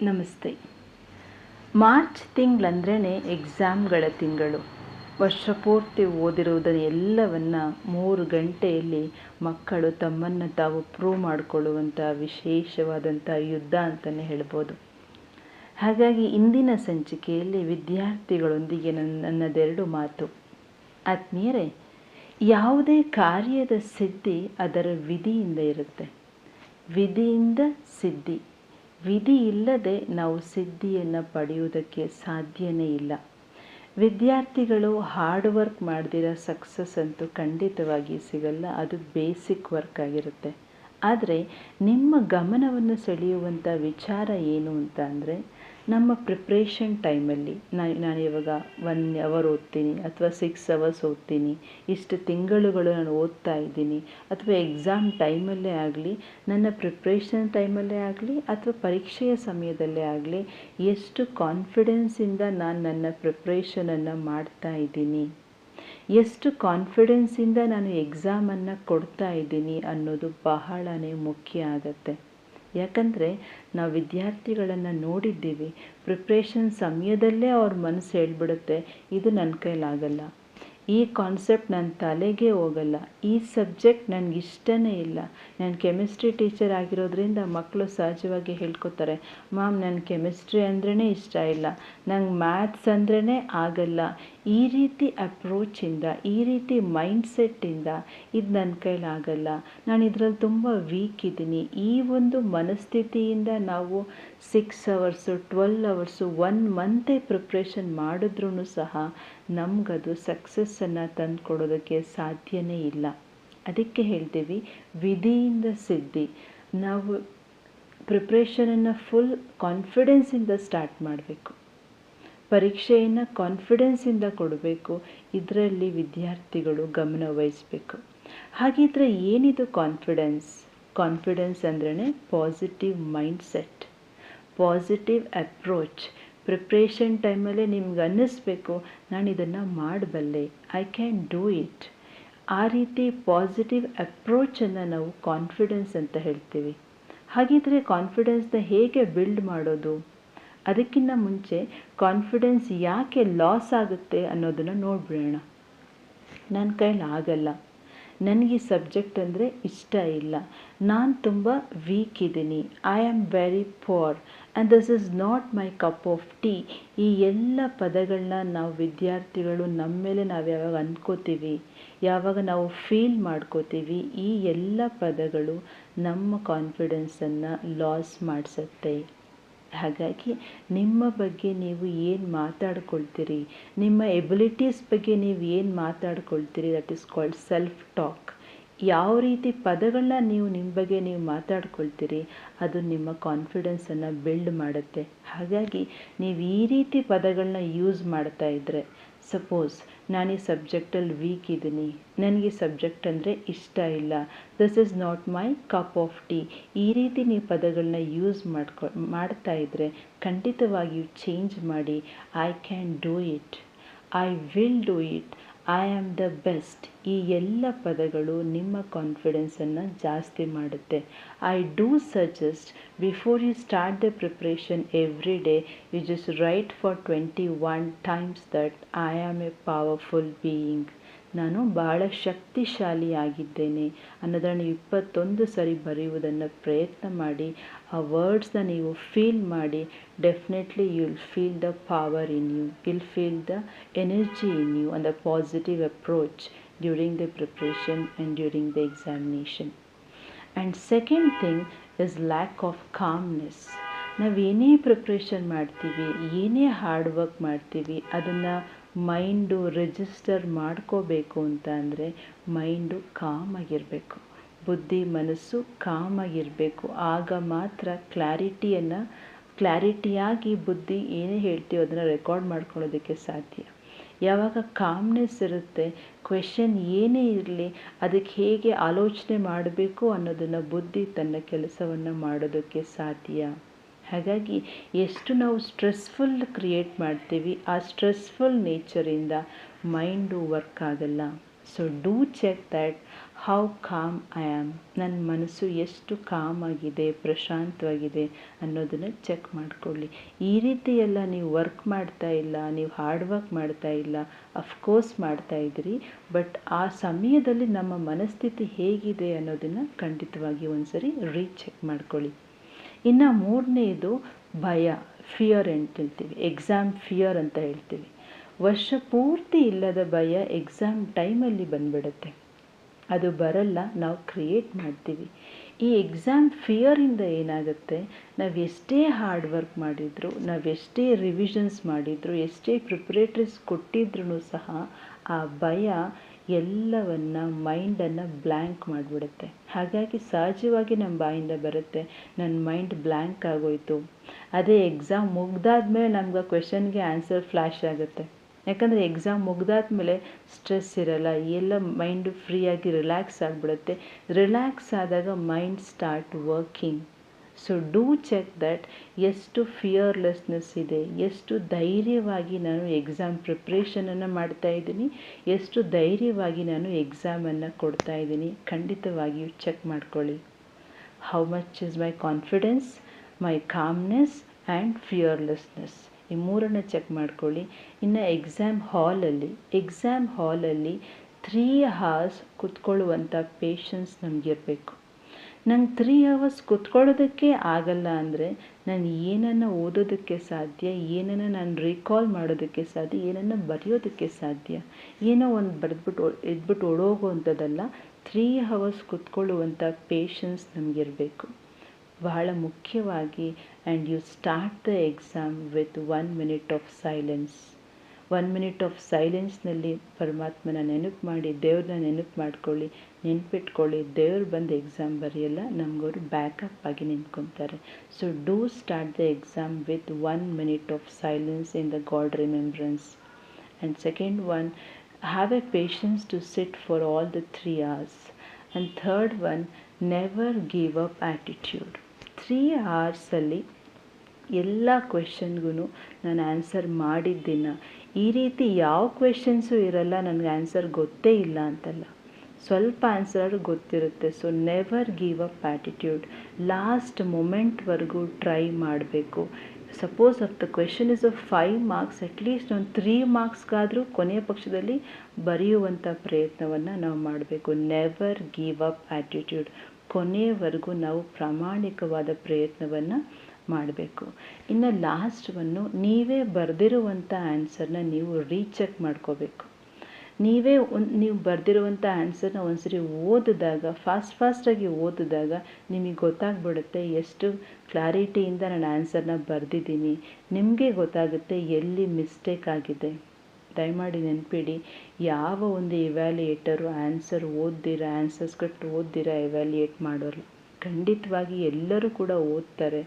ನಮಸ್ತೆ. ಮಾರ್ಚ್ ತಿಂಗಳಂದ್ರೇ ಎಕ್ಸಾಮ್ಗಳ ತಿಂಗಳು. ವರ್ಷ ಪೂರ್ತಿ ಓದಿರುವುದನ್ನು ಎಲ್ಲವನ್ನು ಮೂರು ಗಂಟೆಯಲ್ಲಿ ಮಕ್ಕಳು ತಮ್ಮನ್ನು ತಾವು ಪ್ರೂವ್ ಮಾಡಿಕೊಳ್ಳುವಂಥ ವಿಶೇಷವಾದಂಥ ಯುದ್ಧ ಅಂತಲೇ ಹೇಳ್ಬೋದು. ಹಾಗಾಗಿ ಇಂದಿನ ಸಂಚಿಕೆಯಲ್ಲಿ ವಿದ್ಯಾರ್ಥಿಗಳೊಂದಿಗೆ ನನ್ನ ನನ್ನದೆರಡು ಮಾತು. ಆತ್ಮೀಯರೇ, ಯಾವುದೇ ಕಾರ್ಯದ ಸಿದ್ಧಿ ಅದರ ವಿಧಿಯಿಂದ ಇರುತ್ತೆ. ವಿಧಿಯಿಂದ ಸಿದ್ಧಿ. ವಿಧಿ ಇಲ್ಲದೆ ನಾವು ಸಿದ್ಧಿಯನ್ನು ಪಡೆಯುವುದಕ್ಕೆ ಸಾಧ್ಯನೇ ಇಲ್ಲ. ವಿದ್ಯಾರ್ಥಿಗಳು ಹಾರ್ಡ್ ವರ್ಕ್ ಮಾಡದಿರೋ ಸಕ್ಸಸ್ ಅಂತೂ ಖಂಡಿತವಾಗಿ ಸಿಗಲ್ಲ, ಅದು ಬೇಸಿಕ್ ವರ್ಕ್ ಆಗಿರುತ್ತೆ. ಆದರೆ, ನಿಮ್ಮ ಗಮನವನ್ನು ಸೆಳೆಯುವಂಥ ವಿಚಾರ ಏನು ಅಂತ ಅಂದರೆ ನಮ್ಮ ಪ್ರಿಪ್ರೇಷನ್ ಟೈಮಲ್ಲಿ ನಾನು ನಾನು ಇವಾಗ ಒನ್ ಅವರ್ ಓದ್ತೀನಿ ಅಥವಾ ಸಿಕ್ಸ್ ಅವರ್ಸ್ ಓದ್ತೀನಿ. ಇಷ್ಟು ತಿಂಗಳುಗಳು ನಾನು ಓದ್ತಾ ಇದ್ದೀನಿ. ಅಥವಾ ಎಕ್ಸಾಮ್ ಟೈಮಲ್ಲೇ ಆಗಲಿ, ನನ್ನ ಪ್ರಿಪ್ರೇಷನ್ ಟೈಮಲ್ಲೇ ಆಗಲಿ, ಅಥವಾ ಪರೀಕ್ಷೆಯ ಸಮಯದಲ್ಲೇ ಆಗಲಿ, ಎಷ್ಟು ಕಾನ್ಫಿಡೆನ್ಸಿಂದ ನಾನು ನನ್ನ ಪ್ರಿಪ್ರೇಷನನ್ನು ಮಾಡ್ತಾ ಇದ್ದೀನಿ. ಎಷ್ಟು ಕಾನ್ಫಿಡೆನ್ಸಿಂದ ನಾನು ಎಕ್ಸಾಮನ್ನು ಕೊಡ್ತಾ ಇದ್ದೀನಿ ಅನ್ನೋದು ಬಹಳನೇ ಮುಖ್ಯ ಆಗತ್ತೆ. ಯಾಕಂದರೆ ನಾವು ವಿದ್ಯಾರ್ಥಿಗಳನ್ನು ನೋಡಿದ್ದೀವಿ. ಪ್ರಿಪ್ರೇಷನ್ ಸಮಯದಲ್ಲೇ ಅವ್ರ ಮನಸ್ಸು ಹೇಳ್ಬಿಡುತ್ತೆ. ಇದು ನನ್ನ ಕೈಲಾಗಲ್ಲ. ಈ ಕಾನ್ಸೆಪ್ಟ್ ನನ್ನ ತಲೆಗೆ ಹೋಗಲ್ಲ. ಈ ಸಬ್ಜೆಕ್ಟ್ ನನಗೆ ಇಷ್ಟನೇ ಇಲ್ಲ. ನಾನು ಕೆಮಿಸ್ಟ್ರಿ ಟೀಚರ್ ಆಗಿರೋದ್ರಿಂದ ಮಕ್ಕಳು ಸಹಜವಾಗಿ ಹೇಳ್ಕೊತಾರೆ, ಮ್ಯಾಮ್ ನನ್ನ ಕೆಮಿಸ್ಟ್ರಿ ಅಂದ್ರೇ ಇಷ್ಟ ಇಲ್ಲ. ನಂಗೆ ಮ್ಯಾಥ್ಸ್ ಅಂದ್ರೇ ಆಗಲ್ಲ. ಈ ರೀತಿ ಅಪ್ರೋಚಿಂದ ಈ ರೀತಿ ಮೈಂಡ್ಸೆಟ್ಟಿಂದ ಇದು ನನ್ನ ಕೈಲಾಗಲ್ಲ. ನಾನು ಇದರಲ್ಲಿ ತುಂಬ ವೀಕ್ ಇದ್ದೀನಿ. ಈ ಒಂದು ಮನಸ್ಥಿತಿಯಿಂದ ನಾವು six hours twelve hours one ಮಂತೇ preparation ಮಾಡಿದ್ರೂ ಸಹ ನಮಗದು ಸಕ್ಸಸ್ಸನ್ನು ತಂದು ಕೊಡೋದಕ್ಕೆ ಸಾಧ್ಯನೇ ಇಲ್ಲ. ಅದಕ್ಕೆ ಹೇಳ್ತೀವಿ, ವಿಧಿಯಿಂದ ಸಿದ್ಧಿ. ನಾವು ಪ್ರಿಪ್ರೇಷನನ್ನು ಫುಲ್ ಕಾನ್ಫಿಡೆನ್ಸಿಂದ ಸ್ಟಾರ್ಟ್ ಮಾಡಬೇಕು. ಪರೀಕ್ಷೆಯನ್ನು ಕಾನ್ಫಿಡೆನ್ಸಿಂದ ಕೊಡಬೇಕು. ಇದರಲ್ಲಿ ವಿದ್ಯಾರ್ಥಿಗಳು ಗಮನ ವಹಿಸಬೇಕು. ಹಾಗಿದ್ರೆ ಏನಿದು ಕಾನ್ಫಿಡೆನ್ಸ್ ಕಾನ್ಫಿಡೆನ್ಸ್ ಅಂದ್ರೇ positive mindset positive approach preparation ಟೈಮಲ್ಲೇ ನಿಮ್ಗೆ ಅನ್ನಿಸ್ಬೇಕು, ನಾನು ಇದನ್ನು ಮಾಡಬಲ್ಲೆ. ಐ ಕ್ಯಾನ್ ಡೂ ಇಟ್ ಆ ರೀತಿ ಪಾಸಿಟಿವ್ ಅಪ್ರೋಚನ್ನು ನಾವು ಕಾನ್ಫಿಡೆನ್ಸ್ ಅಂತ ಹೇಳ್ತೀವಿ. ಹಾಗಿದ್ರೆ ಕಾನ್ಫಿಡೆನ್ಸ್ನ ಹೇಗೆ ಬಿಲ್ಡ್ ಮಾಡೋದು? ಅದಕ್ಕಿಂತ ಮುಂಚೆ ಕಾನ್ಫಿಡೆನ್ಸ್ ಯಾಕೆ ಲಾಸ್ ಆಗುತ್ತೆ ಅನ್ನೋದನ್ನು ನೋಡ್ಬಿಡೋಣ. ನನ್ನ ಕೈಲಿ ಆಗಲ್ಲ. ನನಗೆ ಈ ಸಬ್ಜೆಕ್ಟ್ ಅಂದರೆ ಇಷ್ಟ ಇಲ್ಲ. ನಾನು ತುಂಬ ವೀಕ್ ಇದ್ದೀನಿ I am very poor and this is not my cup of tea ಈ ಎಲ್ಲ ಪದಗಳನ್ನ ನಾವು ವಿದ್ಯಾರ್ಥಿಗಳು ನಮ್ಮ ಮೇಲೆ ನಾವು ಯಾವಾಗ ಅಂದ್ಕೋತೀವಿ ಯಾವಾಗ ನಾವು ಫೀಲ್ ಮಾಡ್ಕೋತೀವಿ, ಈ ಎಲ್ಲ ಪದಗಳು ನಮ್ಮ ಕಾನ್ಫಿಡೆನ್ಸನ್ನು ಲಾಸ್ ಮಾಡಿಸುತ್ತೆ. ಹಾಗಾಗಿ ನಿಮ್ಮ ಬಗ್ಗೆ ನೀವು ಏನು ಮಾತಾಡ್ಕೊಳ್ತೀರಿ? ನಿಮ್ಮ ಎಬಿಲಿಟೀಸ್ ಬಗ್ಗೆ ನೀವು ಏನು ಮಾತಾಡ್ಕೊಳ್ತೀರಿ? That is called self talk ಯಾವ ರೀತಿ ಪದಗಳನ್ನ ನೀವು ನಿಮ್ಮ ಬಗ್ಗೆ ನೀವು ಮಾತಾಡ್ಕೊಳ್ತೀರಿ, ಅದು ನಿಮ್ಮ ಕಾನ್ಫಿಡೆನ್ಸನ್ನು ಬಿಲ್ಡ್ ಮಾಡುತ್ತೆ. ಹಾಗಾಗಿ ನೀವು ಈ ರೀತಿ ಪದಗಳನ್ನ ಯೂಸ್ ಮಾಡ್ತಾ ಇದ್ದರೆ ಸಪೋಸ್ ನಾನು ಈ ಸಬ್ಜೆಕ್ಟಲ್ಲಿ ವೀಕ್ ಇದ್ದೀನಿ. ನನಗೆ ಸಬ್ಜೆಕ್ಟ್ ಅಂದರೆ ಇಷ್ಟ ಇಲ್ಲ. This is not my cup of tea ಈ ರೀತಿ ನೀವು ಪದಗಳನ್ನ ಯೂಸ್ ಮಾಡ್ಕೊ, ಮಾಡ್ತಾ ಇದ್ದರೆ ಖಂಡಿತವಾಗಿಯೂ ಚೇಂಜ್ ಮಾಡಿ. I can do it I will do it I am the best ಈ ಎಲ್ಲ ಪದಗಳು ನಿಮ್ಮ ಕಾನ್ಫಿಡೆನ್ಸನ್ನು ಜಾಸ್ತಿ ಮಾಡುತ್ತೆ. I do suggest before you start the preparation every day you just write for twenty one times that I am a powerful being ನಾನು ಬಹಳ ಶಕ್ತಿಶಾಲಿಯಾಗಿದ್ದೇನೆ. ಅನ್ನೋದನ್ನು ಅನ್ನೋದನ್ನು ಇಪ್ಪತ್ತೊಂದು ಸರಿ ಬರೆಯುವುದನ್ನು ಪ್ರಯತ್ನ ಮಾಡಿ, ಆ ವರ್ಡ್ಸನ್ನ ನೀವು ಫೀಲ್ ಮಾಡಿ definitely you will feel the power in you will feel the energy in you and the positive approach during the preparation and during the examination and second thing is lack of calmness ನಾವು ಏನೇ preparation ಮಾಡ್ತೀವಿ, ಏನೇ hard work ಮಾಡ್ತೀವಿ, ಅದನ್ನು mind register ಮಾಡ್ಕೋಬೇಕು ಅಂತ ಅಂದರೆ mind ಕಾಮಾಗಿರಬೇಕು. ಬುದ್ಧಿ ಮನಸ್ಸು ಕಾಮಾಗಿರಬೇಕು. ಆಗ ಮಾತ್ರ ಕ್ಲಾರಿಟಿಯನ್ನು, ಕ್ಲಾರಿಟಿಯಾಗಿ ಬುದ್ಧಿ ಏನೇ ಹೇಳ್ತೀವೋ ಅದನ್ನು ರೆಕಾರ್ಡ್ ಮಾಡ್ಕೊಳ್ಳೋದಕ್ಕೆ ಸಾಧ್ಯ. ಯಾವಾಗ ಕಾಮ್ನೆಸ್ ಇರುತ್ತೆ ಕ್ವೆಶನ್ ಏನೇ ಇರಲಿ, ಅದಕ್ಕೆ ಹೇಗೆ ಆಲೋಚನೆ ಮಾಡಬೇಕು ಅನ್ನೋದನ್ನು ಬುದ್ಧಿ ತನ್ನ ಕೆಲಸವನ್ನು ಮಾಡೋದಕ್ಕೆ ಸಾಧ್ಯ. ಹಾಗಾಗಿ ಎಷ್ಟು ನಾವು ಸ್ಟ್ರೆಸ್ಫುಲ್ ಕ್ರಿಯೇಟ್ ಮಾಡ್ತೀವಿ, ಆ ಸ್ಟ್ರೆಸ್ಫುಲ್ ನೇಚರಿಂದ ಮೈಂಡು ವರ್ಕ್ ಆಗಲ್ಲ. So do check that how calm I am ನನ್ನ ಮನಸ್ಸು ಎಷ್ಟು ಕಾಮ್ ಆಗಿದೆ, ಪ್ರಶಾಂತವಾಗಿದೆ ಅನ್ನೋದನ್ನು ಚೆಕ್ ಮಾಡಿಕೊಳ್ಳಿ. ಈ ರೀತಿ ಎಲ್ಲ ನೀವು ವರ್ಕ್ ಮಾಡ್ತಾ ಇಲ್ಲ, ನೀವು ಹಾರ್ಡ್ ವರ್ಕ್ ಮಾಡ್ತಾ ಇಲ್ಲ ಅಫ್ಕೋರ್ಸ್ ಮಾಡ್ತಾ ಇದ್ದೀರಿ ಬಟ್ ಆ ಸಮಯದಲ್ಲಿ ನಮ್ಮ ಮನಸ್ಥಿತಿ ಹೇಗಿದೆ ಅನ್ನೋದನ್ನು ಖಂಡಿತವಾಗಿ ಒಂದ್ಸರಿ ರೀಚೆಕ್ ಮಾಡ್ಕೊಳ್ಳಿ. ಇನ್ನು ಮೂರನೇದು ಭಯ ಫಿಯರ್ ಅಂತ ಹೇಳ್ತೀವಿ. ಎಕ್ಸಾಮ್ ಫಿಯರ್ ಅಂತ ಹೇಳ್ತೀವಿ. ವರ್ಷ ಪೂರ್ತಿ ಇಲ್ಲದ ಭಯ ಎಕ್ಸಾಮ್ ಟೈಮಲ್ಲಿ ಬಂದ್ಬಿಡುತ್ತೆ. ಅದು ಬರಲ್ಲ, ನಾವು ಕ್ರಿಯೇಟ್ ಮಾಡ್ತೀವಿ. ಈ ಎಕ್ಸಾಮ್ ಫಿಯರಿಂದ ಏನಾಗುತ್ತೆ? ನಾವು ಎಷ್ಟೇ ಹಾರ್ಡ್ ವರ್ಕ್ ಮಾಡಿದರೂ, ನಾವು ಎಷ್ಟೇ ರಿವಿಷನ್ಸ್ ಮಾಡಿದರೂ, ಎಷ್ಟೇ ಪ್ರಿಪ್ರೇಟ್ರೀಸ್ ಕೊಟ್ಟಿದ್ರೂ ಸಹ ಆ ಭಯ ಎಲ್ಲವನ್ನ ಮೈಂಡನ್ನು ಬ್ಲ್ಯಾಂಕ್ ಮಾಡಿಬಿಡುತ್ತೆ. ಹಾಗಾಗಿ ಸಹಜವಾಗಿ ನಮ್ಮ ಬಾಯಿಂದ ಬರುತ್ತೆ ನನ್ನ ಮೈಂಡ್ ಬ್ಲ್ಯಾಂಕ್ ಆಗೋಯಿತು. ಅದೇ ಎಕ್ಸಾಮ್ ಮುಗಿದಾದ್ಮೇಲೆ ನಮ್ಗೆ ಆ ಕ್ವೆಶನ್ಗೆ ಆನ್ಸರ್ ಫ್ಲ್ಯಾಶ್ ಆಗುತ್ತೆ. ಯಾಕಂದರೆ ಎಕ್ಸಾಮ್ ಮುಗಿದಾದ್ಮೇಲೆ ಸ್ಟ್ರೆಸ್ ಇರಲ್ಲ, ಎಲ್ಲ ಮೈಂಡು ಫ್ರೀಯಾಗಿ ರಿಲ್ಯಾಕ್ಸ್ ಆಗಿಬಿಡುತ್ತೆ. ರಿಲ್ಯಾಕ್ಸ್ ಆದಾಗ mind start working so do check that ಎಷ್ಟು ಫಿಯರ್ಲೆಸ್ನೆಸ್ ಇದೆ. ಎಷ್ಟು ಧೈರ್ಯವಾಗಿ ನಾನು ಎಕ್ಸಾಮ್ ಪ್ರಿಪ್ರೇಷನನ್ನು ಮಾಡ್ತಾ ಇದ್ದೀನಿ. ಎಷ್ಟು ಧೈರ್ಯವಾಗಿ ನಾನು ಎಕ್ಸಾಮನ್ನು ಕೊಡ್ತಾ ಇದ್ದೀನಿ. ಖಂಡಿತವಾಗಿಯೂ ಚೆಕ್ ಮಾಡ್ಕೊಳ್ಳಿ. How much is my confidence my calmness and fearlessness ಈ ಮೂರನ್ನು ಚೆಕ್ ಮಾಡ್ಕೊಳ್ಳಿ. ಇನ್ನು ಎಕ್ಸಾಮ್ ಹಾಲಲ್ಲಿ ಎಕ್ಸಾಮ್ ಹಾಲಲ್ಲಿ ತ್ರೀ ಹಾರ್ಸ್ ಕುತ್ಕೊಳ್ಳುವಂಥ ಪೇಷನ್ಸ್ ನಮಗಿರಬೇಕು. ನಂಗೆ ತ್ರೀ ಅವರ್ಸ್ ಕೂತ್ಕೊಳ್ಳೋದಕ್ಕೆ ಆಗಲ್ಲ ಅಂದರೆ ನಾನು ಏನನ್ನು ಓದೋದಕ್ಕೆ ಸಾಧ್ಯ, ಏನನ್ನು ನಾನು ರೀಕಾಲ್ ಮಾಡೋದಕ್ಕೆ ಸಾಧ್ಯ, ಏನನ್ನು ಬರೆಯೋದಕ್ಕೆ ಸಾಧ್ಯ, ಏನೋ ಒಂದು ಬರೆದ್ಬಿಟ್ಟು ಎದ್ಬಿಟ್ಟು ಓಡೋಗುವಂಥದ್ದಲ್ಲ ತ್ರೀ ಅವರ್ಸ್ ಕೂತ್ಕೊಳ್ಳುವಂಥ ಪೇಷನ್ಸ್ ನಮಗಿರಬೇಕು. ಬಹಳ ಮುಖ್ಯವಾಗಿ and you start the exam with one minute of silence one minute of ಸೈಲೆನ್ಸ್ನಲ್ಲಿ ಪರಮಾತ್ಮನ ನೆನಪು ಮಾಡಿ, ದೇವ್ರನ್ನ ನೆನಪು ಮಾಡ್ಕೊಳ್ಳಿ, ನೆನ್ಪಿಟ್ಕೊಳ್ಳಿ. ದೇವ್ರು ಬಂದು ಎಕ್ಸಾಮ್ ಬರೆಯಲ್ಲ, ನಮಗವ್ರು ಬ್ಯಾಕಪ್ ಆಗಿ ನಿಂತ್ಕೊತಾರೆ. So do start the exam with one minute of silence in the god remembrance and second one have a patience to sit for all the three hours and third one never give up attitude three ಅವರ್ಸಲ್ಲಿ ಎಲ್ಲ ಕ್ವೆಶನ್ಗೂ ನಾನು answer ಮಾಡಿದ್ದಿನ. ಈ ರೀತಿ ಯಾವ questions ಇರಲ್ಲ, ನನಗೆ answer ಗೊತ್ತೇ ಇಲ್ಲ ಅಂತಲ್ಲ. ಸ್ವಲ್ಪ ಆನ್ಸರ್ ಗೊತ್ತಿರುತ್ತೆ. So never give up attitude last ಮೊಮೆಂಟ್ವರೆಗೂ try ಮಾಡಬೇಕು. Suppose if the question is of five marks at least ಒಂದು ತ್ರೀ ಮಾರ್ಕ್ಸ್ಗಾದರೂ ಕೊನೆಯ ಪಕ್ಷದಲ್ಲಿ ಬರೆಯುವಂಥ ಪ್ರಯತ್ನವನ್ನು ನಾವು ಮಾಡಬೇಕು. ನೆವರ್ ಗಿವ್ ಅಪ್ ಆ್ಯಟಿಟ್ಯೂಡ್ ಕೊನೆಯವರೆಗೂ ನಾವು ಪ್ರಾಮಾಣಿಕವಾದ ಪ್ರಯತ್ನವನ್ನು ಮಾಡಬೇಕು. ಇನ್ನು ಲಾಸ್ಟವನ್ನು ನೀವೇ ಬರೆದಿರುವಂಥ ಆನ್ಸರ್ನ ನೀವು ರೀಚೆಕ್ ಮಾಡ್ಕೋಬೇಕು. ನೀವೇ ಒಂದು, ನೀವು ಬರೆದಿರುವಂಥ ಆನ್ಸರ್ನ ಒಂದ್ಸರಿ ಓದಿದಾಗ ಫಾಸ್ಟ್ ಫಾಸ್ಟಾಗಿ ಓದಿದಾಗ ನಿಮಗೆ ಗೊತ್ತಾಗ್ಬಿಡುತ್ತೆ ಎಷ್ಟು ಕ್ಲಾರಿಟಿಯಿಂದ ನಾನು ಆನ್ಸರ್ನ ಬರೆದಿದ್ದೀನಿ. ನಿಮಗೆ ಗೊತ್ತಾಗುತ್ತೆ ಎಲ್ಲಿ ಮಿಸ್ಟೇಕ್ ಆಗಿದೆ. ದಯಮಾಡಿ ನೆನಪಿಡಿ, ಯಾವ ಒಂದು ಇವ್ಯಾಲ್ಯೂಯೇಟರು ಆನ್ಸರ್ ಓದ್ದಿರ ಆನ್ಸರ್ಸ್ ಕೊಟ್ಟು ಓದ್ದಿರ ಇವ್ಯಾಲ್ಯೂಯೇಟ್ ಮಾಡೋರು ಖಂಡಿತವಾಗಿ ಎಲ್ಲರೂ ಕೂಡ ಓದ್ತಾರೆ.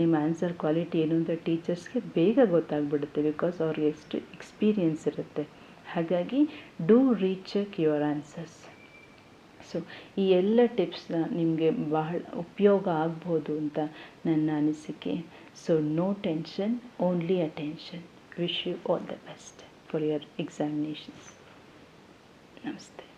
ನಿಮ್ಮ ಆನ್ಸರ್ ಕ್ವಾಲಿಟಿ ಏನು ಅಂತ ಟೀಚರ್ಸ್ಗೆ ಬೇಗ ಗೊತ್ತಾಗ್ಬಿಡುತ್ತೆ ಬಿಕಾಸ್ ಅವ್ರಿಗೆ ಎಷ್ಟು ಎಕ್ಸ್ಪೀರಿಯನ್ಸ್ ಇರುತ್ತೆ. ಹಾಗಾಗಿ do recheck your answers so ಈ ಎಲ್ಲ ಟಿಪ್ಸ್ನ ನಿಮಗೆ ಬಹಳ ಉಪಯೋಗ ಆಗ್ಬೋದು ಅಂತ ನನ್ನ ಅನಿಸಿಕೆ. So no tension only attention wish you all the best for your examinations ನಮಸ್ತೆ.